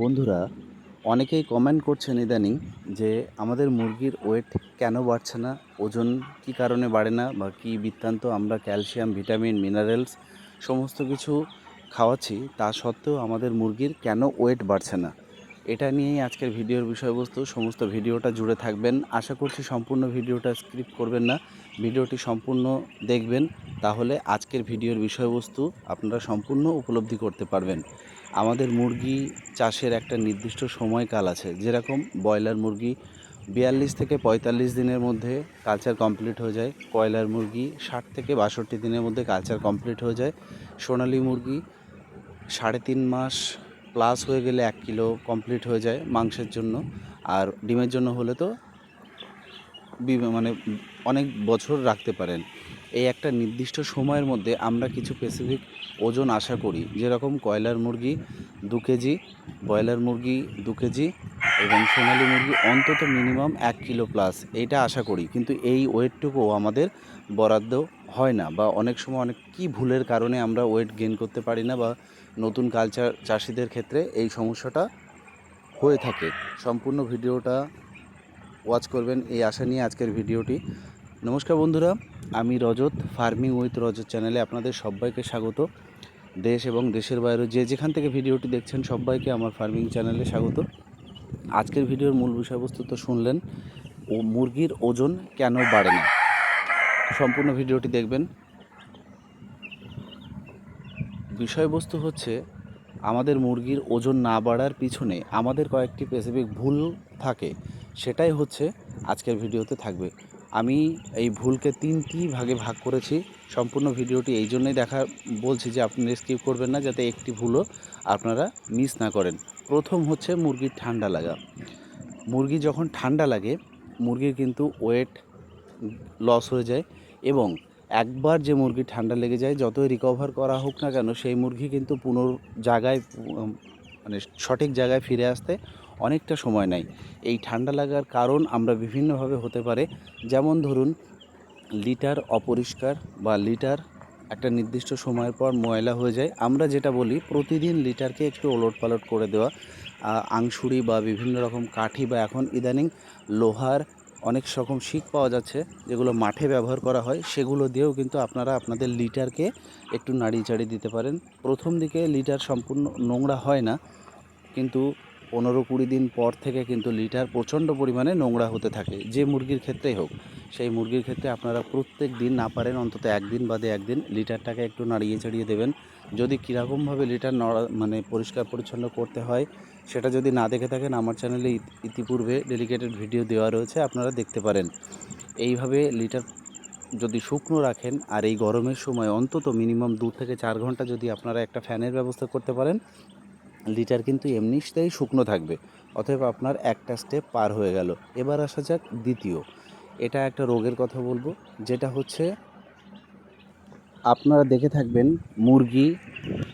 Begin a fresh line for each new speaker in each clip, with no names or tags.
বন্ধুরা, অনেকেই কমেন্ট করছেন ইদানিং যে আমাদের মুরগির ওয়েট কেন বাড়ছে না, ওজন কি কারণে বাড়ে না বা কী বৃত্তান্ত আমরা ক্যালসিয়াম ভিটামিন মিনারেলস সমস্ত কিছু খাওয়াচ্ছি, তা সত্ত্বেও আমাদের মুরগির কেন ওয়েট বাড়ছে না? এটা নিয়েই আজকের ভিডিওর বিষয়বস্তু। সমস্ত ভিডিওটা জুড়ে থাকবেন। আশা করছি সম্পূর্ণ ভিডিওটা স্ক্রিপ্ট করবেন না। ভিডিওটি সম্পূর্ণ দেখবেন। তাহলে আজকের ভিডিওর বিষয়বস্তু আপনারা সম্পূর্ণ উপলব্ধি করতে পারবেন। আমাদের মুরগি চাষের একটা নির্দিষ্ট সময়কাল আছে। যেরকম ব্রয়লার মুরগি বিয়াল্লিশ থেকে পঁয়তাল্লিশ দিনের মধ্যে কালচার কমপ্লিট হয়ে যায়। কয়লার মুরগি ষাট থেকে বাষট্টি দিনের মধ্যে কালচার কমপ্লিট হয়ে যায়। সোনালি মুরগি সাড়ে তিন মাস প্লাস হয়ে গেলে এক কিলো কমপ্লিট হয়ে যায় মাংসের জন্য। আর ডিমের জন্য হলে তো মানে অনেক বছর রাখতে পারেন। এই একটা নির্দিষ্ট সময়ের মধ্যে আমরা কিছু স্পেসিফিক ওজন আশা করি। যেরকম কয়লার মুরগি দু কেজি, ব্রয়লার মুরগি দু কেজি এবং সোনালি মুরগি অন্তত মিনিমাম এক কিলো প্লাস এইটা আশা করি। কিন্তু এই ওয়েটটুকুও আমাদের বরাদ্দ হয় না বা অনেক সময় অনেক কী ভুলের কারণে আমরা ওয়েট গেইন করতে পারি না বা নতুন কালচার চাষিদের ক্ষেত্রে এই সমস্যাটা হয়ে থাকে। সম্পূর্ণ ভিডিওটা ওয়াচ করবেন, এই আশা নিয়ে আজকের ভিডিওটি। নমস্কার বন্ধুরা, আমি রজত ফার্মিং উইথ রজত চ্যানেলে আপনাদের সবাইকে স্বাগত। দেশ এবং দেশের বাইরে যে যেখান থেকে ভিডিওটি দেখছেন সবাইকে আমার ফার্মিং চ্যানেলে স্বাগত। আজকের ভিডিওর মূল বিষয়বস্তু তো শুনলেন, ও মুরগির ওজন কেন বাড়ে না সম্পূর্ণ ভিডিওটি দেখবেন। বিষয়বস্তু হচ্ছে, আমাদের মুরগির ওজন না বাড়ার পিছনে আমাদের কয়েকটি স্পেসিফিক ভুল থাকে, সেটাই হচ্ছে আজকের ভিডিওতে থাকবে। আমি এই ভুলকে তিনটি ভাগে ভাগ করেছি, সম্পূর্ণ ভিডিওটি এই জন্যই দেখা, বলছি যে আপনি স্কিপ করবেন না, যাতে একটি ভুলও আপনারা মিস না করেন। প্রথম হচ্ছে মুরগির ঠান্ডা লাগা। মুরগি যখন ঠান্ডা লাগে, মুরগির কিন্তু ওয়েট লস হয়ে যায় এবং একবার যে মুরগি ঠান্ডা লেগে যায়, যতই রিকভার করা হোক না কেন, সেই মুরগি কিন্তু পুনর জায়গায় মানে সঠিক জায়গায় ফিরে আসতে অনেকটা সময় নেয়। এই ঠান্ডা লাগার কারণ আমরা বিভিন্নভাবে হতে পারে, যেমন ধরুন, লিটার অপরিষ্কার বা লিটার একটা নির্দিষ্ট সময়ের পর ময়লা হয়ে যায়। আমরা যেটা বলি, প্রতিদিন লিটারকে একটু ওলট পালট করে দেওয়া আংশুড়ি বা বিভিন্ন রকম কাঠি বা এখন ইদানিং লোহার অনেক রকম শিক পাওয়া যাচ্ছে, যেগুলো মাঠে ব্যবহার করা হয়, সেগুলো দিয়েও কিন্তু আপনারা আপনাদের লিটারকে একটু নাড়িয়ে চাড়িয়ে দিতে পারেন। প্রথম দিকে লিটার সম্পূর্ণ নোংরা হয় না, কিন্তু পনেরো কুড়ি দিন পর থেকে কিন্তু লিটার প্রচণ্ড পরিমাণে নোংরা হতে থাকে, যে মুরগির ক্ষেত্রেই হোক। সেই মুরগির ক্ষেত্রে আপনারা প্রত্যেক দিন না পারেন, অন্তত একদিন বাদে একদিন লিটারটাকে একটু নাড়িয়ে ছাড়িয়ে দেবেন। যদি কীরকমভাবে লিটার নড়া মানে পরিষ্কার পরিচ্ছন্ন করতে হয়, সেটা যদি না দেখে থাকেন, আমার চ্যানেলে ইত- ইতিপূর্বে ডেডিকেটেড ভিডিও দেওয়া রয়েছে, আপনারা দেখতে পারেন। এইভাবে লিটার যদি শুকনো রাখেন, আর এই গরমের সময় অন্তত মিনিমাম দু থেকে চার ঘণ্টা যদি আপনারা একটা ফ্যানের ব্যবস্থা করতে পারেন, লিটার কিন্তু এমনিতেই শুকনো থাকবে, অতএব আপনার একটা স্টেপ পার হয়ে গেল। এবার আসা যাক দ্বিতীয়। এটা একটা রোগের কথা বলব, যেটা হচ্ছে আপনারা দেখে থাকবেন মুরগি,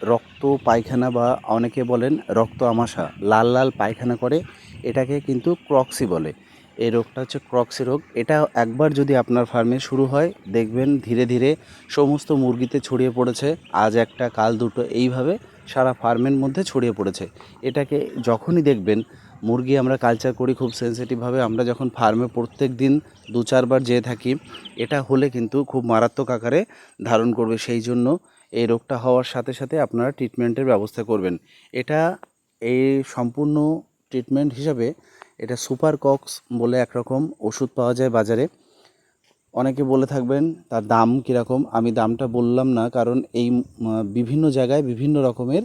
রক্ত, পায়খানা বা অনেকে বলেন রক্ত আমাশা, লাল লাল পায়খানা করে, এটাকে কিন্তু ক্রক্সি বলে। এই রোগটা হচ্ছে ক্রক্সি রোগ। এটা একবার যদি আপনার ফার্মে শুরু হয়, দেখবেন ধীরে ধীরে সমস্ত মুরগিতে ছড়িয়ে পড়েছে। আজ একটা, কাল দুটো, এইভাবে সারা ফার্মের মধ্যে ছড়িয়ে পড়েছে। এটাকে যখনই দেখবেন মুরগি আমরা কালচার করি খুব সেন্সিটিভভাবে আমরা যখন ফার্মে প্রত্যেক দিন দু চারবার যেয়ে থাকি, এটা হলে কিন্তু খুব মারাত্মক আকারে ধারণ করবে। সেই জন্য এই রোগটা হওয়ার সাথে সাথে আপনারা ট্রিটমেন্টের ব্যবস্থা করবেন। এটা এই সম্পূর্ণ ট্রিটমেন্ট হিসাবে এটা সুপার কক্স বলে একরকম ওষুধ পাওয়া যায় বাজারে। অনেকে বলে থাকবেন, তার দাম কীরকম? আমি দামটা বললাম না, কারণ এই বিভিন্ন জায়গায় বিভিন্ন রকমের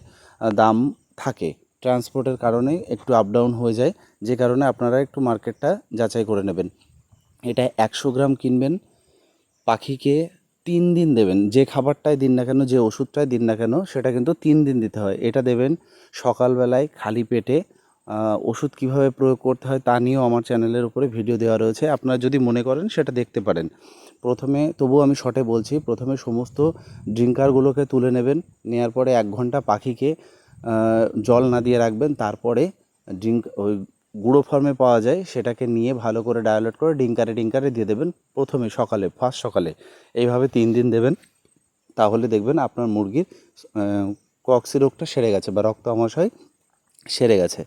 দাম থাকে। ট্রান্সপোর্টের কারণে একটু আপ ডাউন হয়ে যায়, যে কারণে আপনারা একটু মার্কেটটা যাচাই করে নেবেন। এটা একশো গ্রাম কিনবেন, পাখিকে তিন দিন দেবেন, যে খাবারটাই দিন না কেন, যে ওষুধটাই দিন না কেন, সেটা কিন্তু তিন দিন দিতে হয়। এটা দেবেন সকালবেলায় খালি পেটে ওষুধ কীভাবে প্রয়োগ করতে হয় তা নিয়েও আমার চ্যানেলের উপরে ভিডিও দেওয়া রয়েছে, আপনারা যদি মনে করেন সেটা দেখতে পারেন। প্রথমে, তবুও আমি শর্টে বলছি, প্রথমে সমস্ত ড্রিঙ্কারগুলোকে তুলে নেবেন নেওয়ার পরে এক ঘণ্টা পাখিকে জল না দিয়ে রাখবেন, তারপরে ড্রিঙ্ক ওই গুঁড়ো ফর্মে পাওয়া যায়, সেটাকে নিয়ে ভালো করে ডায়ালেট করে ডিঙ্কারে ডিঙ্কারে দিয়ে দেবেন প্রথমে সকালে ফার্স্ট সকালে। এইভাবে তিন দিন দেবেন, তাহলে দেখবেন আপনার মুরগির কক্সি রোগটা সেরে গেছে বা রক্ত আমাশয় সেরে গেছে।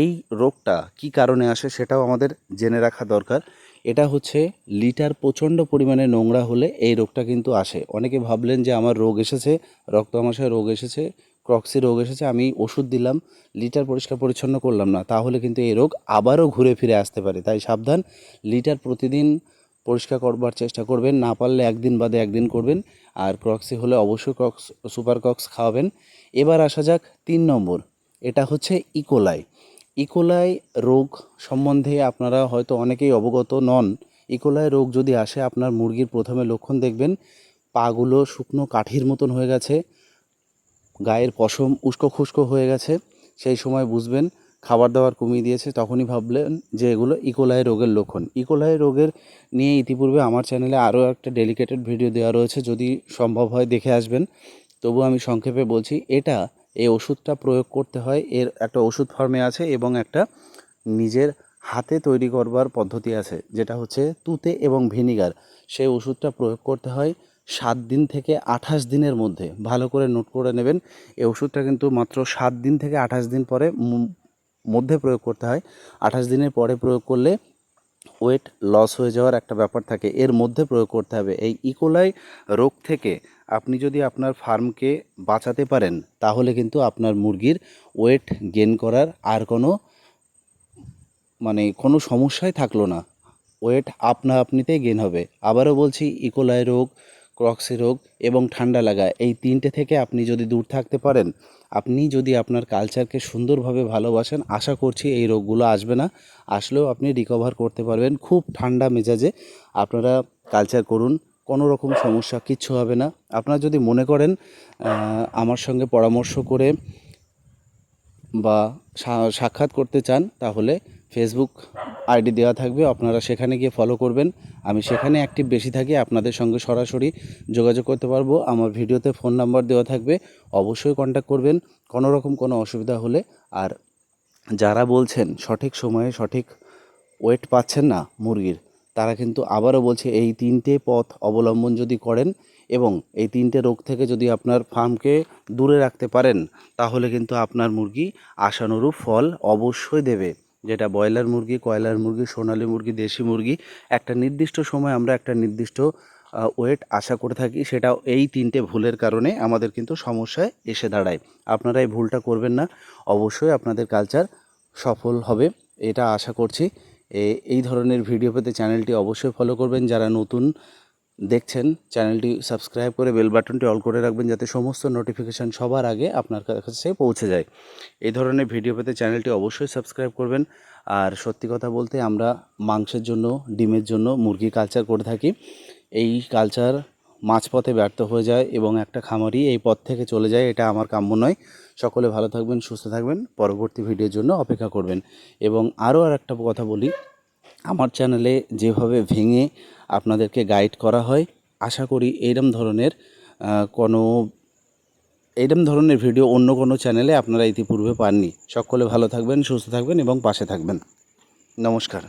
এই রোগটা কি কারণে আসে সেটাও আমাদের জেনে রাখা দরকার। এটা হচ্ছে লিটার প্রচণ্ড পরিমাণে নোংরা হলে এই রোগটা কিন্তু আসে। অনেকে ভাবলেন যে আমার রোগ এসেছে, রক্ত আমাশয় রোগ এসেছে ক্রক্সি রোগ এসেছে, আমি ওষুধ দিলাম, লিটার পরিষ্কার পরিচ্ছন্ন করলাম না, তাহলে কিন্তু এই রোগ আবারও ঘুরে ফিরে আসতে পারে। তাই সাবধান, লিটার প্রতিদিন পরিষ্কার করবার চেষ্টা করবেন, না পারলে একদিন বাদে একদিন করবেন, আর ক্রক্সি হলে অবশ্যই ক্রক্স সুপার ক্রক্স খাওয়াবেন। এবার আসা যাক তিন নম্বর, এটা হচ্ছে ইকোলাই ইকোলাই রোগ সম্বন্ধে আপনারা হয়তো অনেকেই অবগত নন ইকোলাই রোগ যদি আসে, আপনার মুরগির প্রথমে লক্ষণ দেখবেন পাগুলো শুকনো কাঠির মতন হয়ে গেছে গায়ের পশম উস্কো খুস্কো হয়ে গেছে, সেই সময় বুঝবেন খাবার দাবার কমিয়ে দিয়েছে, তখনই ভাবলেন যে এগুলো ইকোলাই রোগের লক্ষণ। ইকোলাই রোগের নিয়ে ইতিপূর্বে আমার চ্যানেলে আরও একটা ডেলিকেটেড ভিডিও দেওয়া রয়েছে, যদি সম্ভব হয় দেখে আসবেন। তবু আমি সংক্ষেপে বলছি, এটা এই ওষুধটা প্রয়োগ করতে হয়, এর একটা ওষুধ ফর্মে আছে এবং একটা নিজের হাতে তৈরি করবার পদ্ধতি আছে, যেটা হচ্ছে তুতে এবং ভিনিগার। সেই ওষুধটা প্রয়োগ করতে হয় সাত দিন থেকে আঠাশ দিনের মধ্যে। ভালো করে নোট করে নেবেন। এই ওষুধটা কিন্তু মাত্র সাত দিন থেকে আঠাশ দিন পরে মধ্যে প্রয়োগ করতে হয়। আঠাশ দিনের পরে প্রয়োগ করলে ওয়েট লস হয়ে যাওয়ার একটা ব্যাপার থাকে। এর মধ্যে প্রয়োগ করতে হবে। এই ইকোলাই রোগ থেকে আপনি যদি আপনার ফার্মকে বাঁচাতে পারেন, তাহলে কিন্তু আপনার মুরগির ওয়েট গেন করার আর কোনো মানে কোনো সমস্যাই থাকল না। ওয়েট আপনা আপনিতেই গেন হবে। আবারও বলছি ইকোলাই রোগ ক্রক্সি রোগ এবং ঠান্ডা লাগা, এই তিনটে থেকে আপনি যদি দূর থাকতে পারেন, আপনি যদি আপনার কালচারকে সুন্দরভাবে ভালোবাসেন, আশা করছি এই রোগগুলো আসবে না। আসলেও আপনি রিকভার করতে পারবেন খুব ঠান্ডা মেজাজে। আপনারা কালচার করুন, কোনো রকম সমস্যা, কিচ্ছু হবে না। আপনারা যদি মনে করেন আমার সঙ্গে পরামর্শ করে বা সাক্ষাৎ করতে চান, তাহলে ফেসবুক আইডি দেওয়া থাকবে, আপনারা সেখানে গিয়ে ফলো করবেন। আমি সেখানে অ্যাক্টিভ বেশি থাকি, আপনাদের সঙ্গে সরাসরি যোগাযোগ করতে পারব। আমার ভিডিওতে ফোন নাম্বার দেওয়া থাকবে, অবশ্যই কন্ট্যাক্ট করবেন। কোনো রকম কোনো অসুবিধা হলে, আর যারা বলছেন সঠিক সময়ে সঠিক ওয়েট পাচ্ছেন না মুরগির, তারা কিন্তু আবারও বলছে এই তিনটে পথ অবলম্বন যদি করেন এবং এই তিনটে রোগ থেকে যদি আপনার ফার্মকে দূরে রাখতে পারেন, তাহলে কিন্তু আপনার মুরগি আশানুরূপ ফল অবশ্যই দেবে। যেটা ব্রয়লার মুরগি, কয়লার মুরগি, সোনালী মুরগি, দেশি মুরগি, একটা নির্দিষ্ট সময় আমরা একটা নির্দিষ্ট ওয়েট আশা করে থাকি সেটা এই তিনটে ভুলের কারণে আমাদের কিন্তু সমস্যায় এসে দাঁড়ায়। আপনারা এই ভুলটা করবেন না। অবশ্যই আপনাদের কালচার সফল হবে, এটা আশা করছি। এই ধরনের ভিডিও পেতে চ্যানেলটি অবশ্যই ফলো করবেন। যারা নতুন দেখছেন, চ্যানেলটি সাবস্ক্রাইব করে বেল বাটনটি অল করে রাখবেন যাতে সমস্ত নোটিফিকেশান সবার আগে আপনার কাছে পৌঁছে যায়। এই ধরনের ভিডিও পেতে চ্যানেলটি অবশ্যই সাবস্ক্রাইব করবেন। আর সত্যি কথা বলতে আমরা মাংসের জন্য, ডিমের জন্য মুরগি কালচার করে থাকি। এই কালচার মাঝপথে ব্যর্থ হয়ে যায় এবং একটা খামারি এই পথ থেকে চলে যায়, এটা আমার কাম্য নয়। সকলে ভালো থাকবেন, সুস্থ থাকবেন। পরবর্তী ভিডিওর জন্য অপেক্ষা করবেন। এবং আরও আর একটা কথা বলি আমার চ্যানেলে যেভাবে ভেঙে আপনাদেরকে গাইড করা হয়, আশা করি এইরম ধরনের কোনো এইরম ধরনের ভিডিও অন্য কোনো চ্যানেলে আপনারা ইতিপূর্বে পাননি। সকলে ভালো থাকবেন, সুস্থ থাকবেন এবং পাশে থাকবেন। নমস্কার।